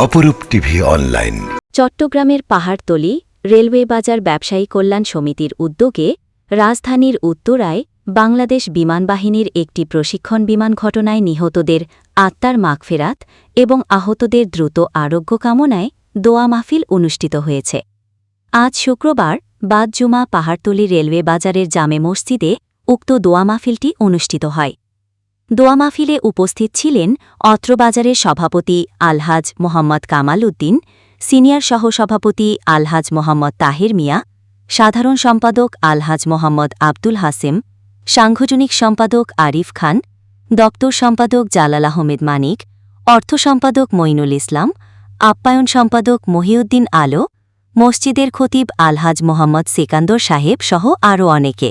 অপরূপ TV online. চট্টগ্রামের Pahartali railway বাজার ব্যবসায়ী কল্যাণ সমিতির উদ্যোগে রাজধানীর উত্তরায় বাংলাদেশ বিমানবাহিনীর একটি প্রশিক্ষণ বিমান ঘটনায় নিহতদের আত্মার মাগফেরাত এবং আহতদের দ্রুত আরোগ্য কামনায় দোয়া মাহফিল অনুষ্ঠিত হয়েছে। আজ শুক্রবার বাদ জুমা পাহাড়তলি রেলওয়ে বাজারের জামে মসজিদে উক্ত দোয়া মাহফিলটি অনুষ্ঠিত হয়। দোয়া মাহফিলে উপস্থিত ছিলেন অত্রবাজারের সভাপতি আলহাজ মোহাম্মদ কামাল উদ্দিন, সিনিয়র সহসভাপতি আলহাজ মোহাম্মদ তাহের মিয়া, সাধারণ সম্পাদক আলহাজ মোহাম্মদ আব্দুল হাসেম, সাংগঠনিক সম্পাদক আরিফ খান, দপ্তর সম্পাদক জালাল আহমেদ মানিক, অর্থ সম্পাদক মঈনুল ইসলাম, আপ্যায়ন সম্পাদক মহিউদ্দিন আলো, মসজিদের খতিব আলহাজ মোহাম্মদ সেকান্দর সাহেব সহ আরও অনেকে।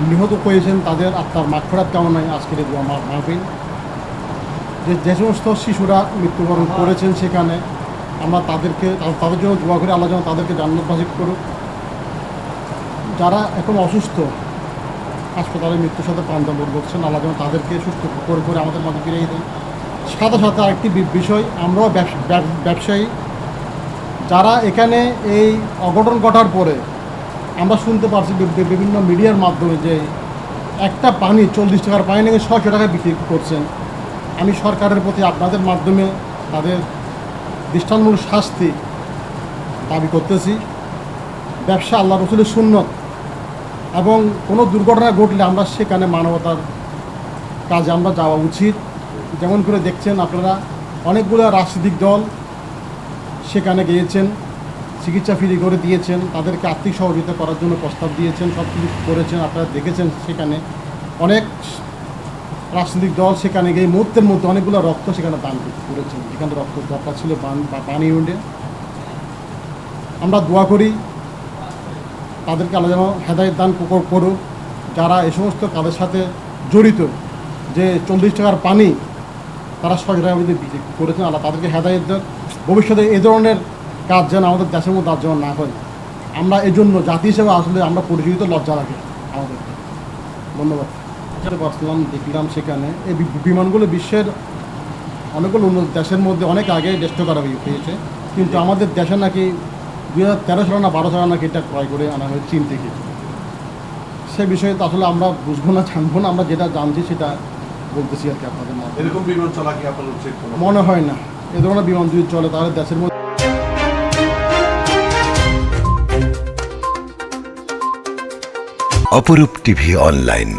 নিহত হয়েছেন তাদের আত্মার মাগফেরাত কামনায় আজকের এই দোয়া মাহফিল। যে যে সমস্ত শিশুরা মৃত্যুবরণ করেছেন সেখানে আমরা তাদেরকে তাদের জন্য দোয়া করে, আল্লাহ যেন তাদেরকে জান্নাতবাসী করুক। যারা এখন অসুস্থ, হাসপাতালে মৃত্যুর সাথে প্রাণদণ্ড করছেন, আল্লাহ যেন তাদেরকে সুস্থ করে করে আমাদের মাঝে ফিরিয়ে দেয় সাথে সাথে আরেকটি বিষয়, আমরাও ব্যব- ব্যবসায়ী। যারা এখানে এই অঘটন ঘটার পরে আমরা শুনতে পারছি বিভিন্ন মিডিয়ার মাধ্যমে যে একটা পানি চল্লিশ টাকার পানি নিয়ে ছশো টাকায় বিক্রি করছেন। আমি সরকারের প্রতি আপনাদের মাধ্যমে তাদের দৃষ্টান্তমূলক শাস্তি দাবি করতেছি। ব্যবসা আল্লাহ রসুলের সুন্নত। এবং কোনো দুর্ঘটনা ঘটলে আমরা সেখানে মানবতার কাজে আমরা যাওয়া উচিত। যেমন করে দেখছেন আপনারা, অনেকগুলো রাজনৈতিক দল সেখানে গিয়েছেন। চিকিৎসা ফ্রি করে দিয়েছেন, তাদেরকে আর্থিক সহযোগিতা করার জন্য প্রস্তাব দিয়েছেন সব কিছু করেছেন, আপনারা দেখেছেন সেখানে। অনেক রাজনৈতিক দল সেখানে গিয়ে মুহূর্তের মধ্যে অনেকগুলো রক্ত সেখানে দান করেছেন। যেখানে রক্ত দরকার ছিল পান- উঠে আমরা দোয়া করি তাদেরকে আল্লাহ যেন হেদায়ত দান কর- করুক। যারা এ সমস্ত কাজের সাথে জড়িত, যে চল্লিশ টাকার পানি, তারা মধ্যে করেছেন। আল্লাহ তাদেরকে হেদায়ত দেন। ভবিষ্যতে এ ধরনের কাজ যেন আমাদের দেশের মধ্যে আর যেন না হয়। আমরা এই জন্য জাতি হিসেবে আসলে আমরা পরিচিত লজ্জা লাগে আমাদের। ধন্যবাদ। বসলাম দেখলাম সেখানে। এই বিমানগুলো বিশ্বের অনেকগুলো উন্নত দেশের মধ্যে অনেক আগে ডেস্ট করা হয়ে- হয়েছে। কিন্তু আমাদের দেশে নাকি দুই হাজার তেরো সালে না বারো সালে নাকি এটা ক্রয় করে আনা হয় চীন থেকে। সে বিষয়ে তো আসলে আমরা বুঝব না জানব না আমরা যেটা জানছি সেটা বলতেছি আর কি আপনাদের। এরকম বিমান চলা কি আপনার মনে হয় না। এ ধরনের বিমান যদি চলে তাহলে দেশের মধ্যে অপরূপ টিভি অনলাইন।